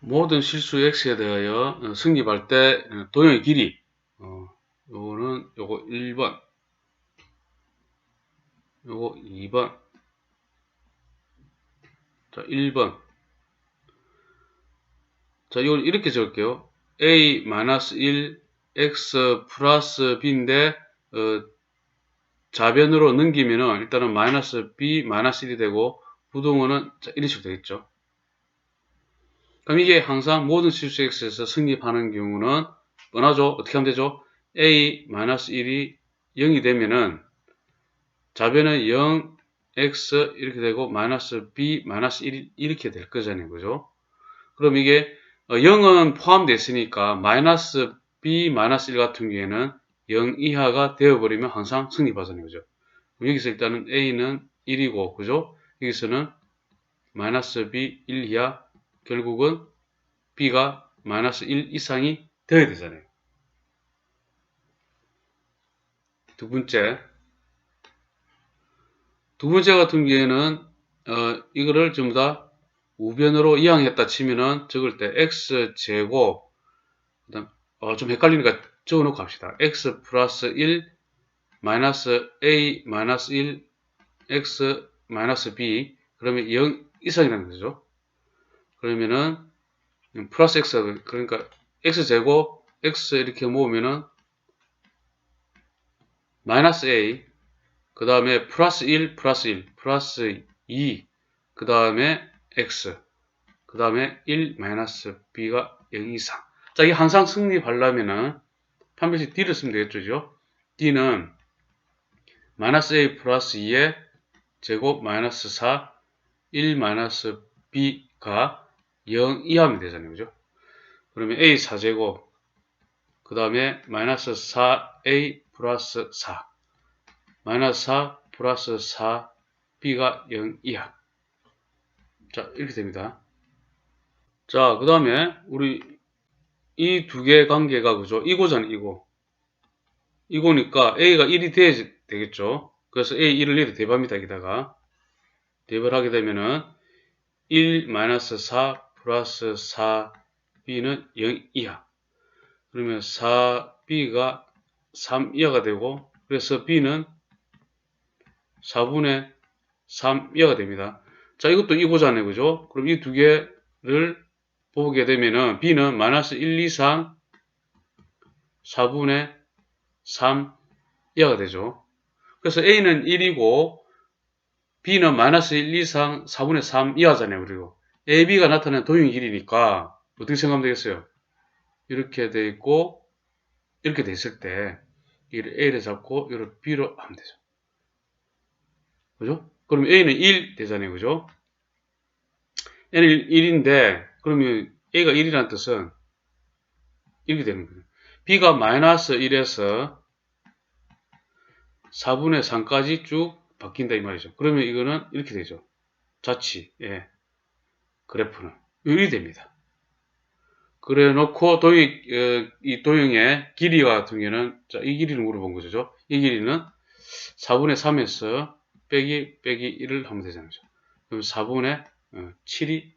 모든 실수 x에 대하여 어, 승립할 때 어, 도형의 길이 어, 요거는 요거 1번. 요거 2번. 자 1번. 자 이걸 이렇게 적을게요. A-1 x 플러스 b인데 어, 좌변으로 넘기면은 일단은 마이너스 b 마이너스 1이 되고 부동어는 자, 이런 식으로 되겠죠 그럼 이게 항상 모든 실수 x에서 승립하는 경우는 뻔하죠. 어떻게 하면 되죠? a-1이 0이 되면은 좌변은 0, x 이렇게 되고 마이너스 b, 마이너스 1 이렇게 될 거잖아요. 그죠? 그럼 이게 0은 포함되어 있으니까 마이너스 b, 마이너스 1 같은 경우에는 0 이하가 되어버리면 항상 승립하잖아요. 그죠? 여기서 일단은 a는 1이고, 그죠? 여기서는 마이너스 b 1 이하 결국은 b가 마이너스 1 이상이 되어야 되잖아요. 두 번째. 두 번째 같은 경우에는, 어, 이거를 전부 다 우변으로 이항했다 치면은 적을 때 x제곱, 그 다음, 어, 좀 헷갈리니까 적어 놓고 합시다. x 플러스 1, 마이너스 a 마이너스 1, x 마이너스 b, 그러면 0 이상이라는 거죠. 그러면은 플러스 x 그러니까 x 제곱 x 이렇게 모으면은 마이너스 a 그 다음에 플러스 1 플러스 1 플러스 2 그 다음에 x 그 다음에 1 마이너스 b가 0 이상. 자 이게 항상 승립하려면은 판별식 d를 쓰면 되겠죠 d는 마이너스 a 플러스 2의 제곱 마이너스 4 1 마이너스 b가 0 이하면 되잖아요. 그죠? 그러면 a 4제곱 그 다음에 마이너스 4a 플러스 4 마이너스 4 플러스 4 b가 0 이하 자 이렇게 됩니다. 자 그 다음에 우리 이 두 개의 관계가 그죠? 이거잖아 이거 이거니까 a가 1이 돼야 되겠죠? 그래서 a 1을 이렇게 대입합니다. 여기다가 대입을 하게 되면은 1 마이너스 4 플러스 4b는 0 이하. 그러면 4b가 3 이하가 되고 그래서 b는 4분의 3 이하가 됩니다. 자 이것도 이거잖아요. 그죠? 그럼 이 두 개를 보게 되면은 b는 마이너스 1 이상 4분의 3 이하가 되죠. 그래서 a는 1이고 b는 마이너스 1 이상 4분의 3 이하잖아요. 그리고 AB가 나타나는 도형의 길이니까 어떻게 생각하면 되겠어요? 이렇게 돼 있고 이렇게 돼 있을 때 이를 A를 잡고 이를 B로 하면 되죠. 그죠? 그럼 A는 1 되잖아요. 그죠? N은 1인데 그러면 A가 1이라는 뜻은 이렇게 되는 거예요. B가 마이너스 1에서 4분의 3까지 쭉 바뀐다 이 말이죠. 그러면 이거는 이렇게 되죠. 자치. 예. 그래프는 유리됩니다. 그래 놓고 도형, 어, 이 도형의 길이 같은 경우에는, 자, 이 길이를 물어본 거죠. 이 길이는 4분의 3에서 빼기, 빼기 1을 하면 되잖아요. 그럼 4분의 7이 어,